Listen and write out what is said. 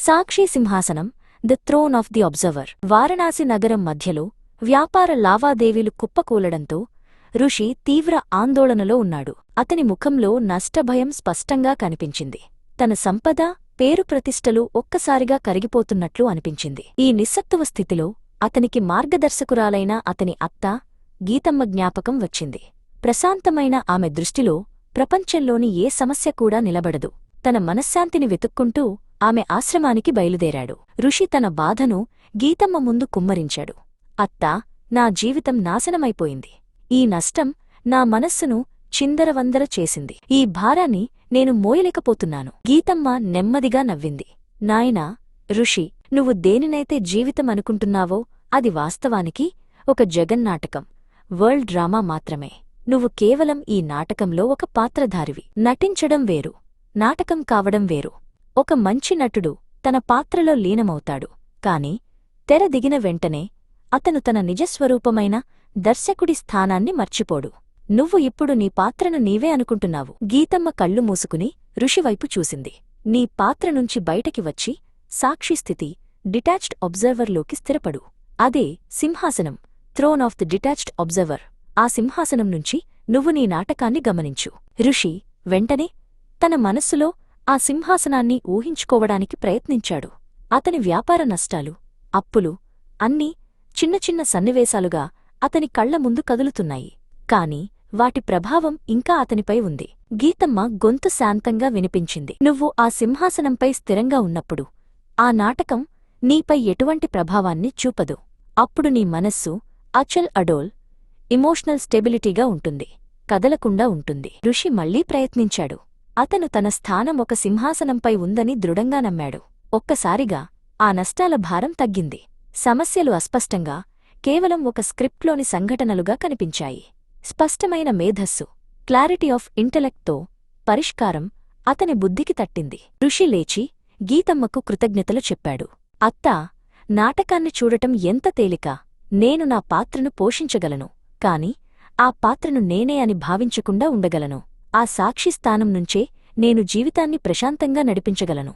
సాక్షి సింహాసనం the throne of the observer. Varanasi నగరం మధ్యలో వ్యాపార లావాదేవీలు కుప్పకూలడంతో ఋషి తీవ్ర ఆందోళనలో ఉన్నాడు. అతని ముఖంలో నష్టభయం స్పష్టంగా కనిపించింది. తన సంపద పేరు ప్రతిష్టలు ఒక్కసారిగా కరిగిపోతున్నట్లు అనిపించింది. ఈ నిస్సత్తువ స్థితిలో అతనికి మార్గదర్శకురాలైన అతని అత్త గీతమ్మ జ్ఞాపకం వచ్చింది. ప్రశాంతమైన ఆమె దృష్టిలో ప్రపంచంలోని ఏ సమస్య కూడా నిలబడదు. తన మనశ్శాంతిని వెతుక్కుంటూ ఆమె ఆశ్రమానికి బయలుదేరాడు. ఋషి తన బాధను గీతమ్మ ముందు కుమ్మరించాడు. అత్తా నా జీవితం నాశనమైపోయింది. ఈ నష్టం నా మనస్సును చిందరవందర చేసింది. ఈ భారాన్ని నేను మోయలేకపోతున్నాను. గీతమ్మ నెమ్మదిగా నవ్వింది. నాయనా ఋషి నువ్వు దేనినైతే జీవితం అనుకుంటున్నావో అది వాస్తవానికి ఒక జగన్నాటకం వరల్డ్ డ్రామా మాత్రమే. నువ్వు కేవలం ఈ నాటకంలో ఒక పాత్రధారివి. నటించడం వేరు. నాటకం కావడం వేరు. ఒక మంచి నటుడు తన పాత్రలో లీనమవుతాడు. కాని తెర దిగిన వెంటనే అతను తన నిజస్వరూపమైన దర్శకుడి స్థానాన్ని మర్చిపోడు. నువ్వు ఇప్పుడు నీ పాత్రను నీవే అనుకుంటున్నావు. గీతమ్మ కళ్ళు మూసుకుని ఋషివైపు చూసింది. నీ పాత్ర నుంచి బయటకి వచ్చి సాక్షి స్థితి డిటాచ్డ్ అబ్జర్వర్లోకి స్థిరపడు. అదే సింహాసనం throne of the detached observer. ఆ సింహాసనం నుంచి నువ్వు నీ నాటకాన్ని గమనించు. ఋషి వెంటనే తన మనస్సులో ఆ సింహాసనాన్ని ఊహించుకోవడానికి ప్రయత్నించాడు. అతని వ్యాపార నష్టాలు అప్పులు అన్నీ చిన్న చిన్న సన్నివేశాలుగా అతని కళ్ళ ముందు కదులుతున్నాయి. కాని వాటి ప్రభావం ఇంకా అతనిపై ఉంది. గీతమ్మ గొంతు శాంతంగా వినిపించింది. నువ్వు ఆ సింహాసనంపై స్థిరంగా ఉన్నప్పుడు ఆ నాటకం నీపై ఎటువంటి ప్రభావాన్ని చూపదు. అప్పుడు నీ మనస్సు అచల్ అడోల్ ఇమోషనల్ స్టెబిలిటీగా ఉంటుంది కదలకుండా ఉంటుంది. ఋషి మళ్ళీ ప్రయత్నించాడు. అతను తన స్థానం ఒక సింహాసనంపై ఉందని దృఢంగా నమ్మాడు. ఒక్కసారిగా ఆ నష్టాల భారం తగ్గింది. సమస్యలు అస్పష్టంగా కేవలం ఒక స్క్రిప్ట్లోని సంఘటనలుగా కనిపించాయి. స్పష్టమైన మేధస్సు క్లారిటీ ఆఫ్ ఇంటెలెక్ట్తో పరిష్కారం అతని బుద్ధికి తట్టింది. ఋషి లేచి గీతమ్మకు కృతజ్ఞతలు చెప్పాడు. అత్తా నాటకాన్ని చూడటం ఎంత తేలిక? నేను నా పాత్రను పోషించగలను కాని ఆ పాత్రను నేనే అని భావించకుండా ఉండగలను. ఆ సాక్షి స్థానం నుంచే నేను జీవితాన్ని ప్రశాంతంగా నడిపించగలను.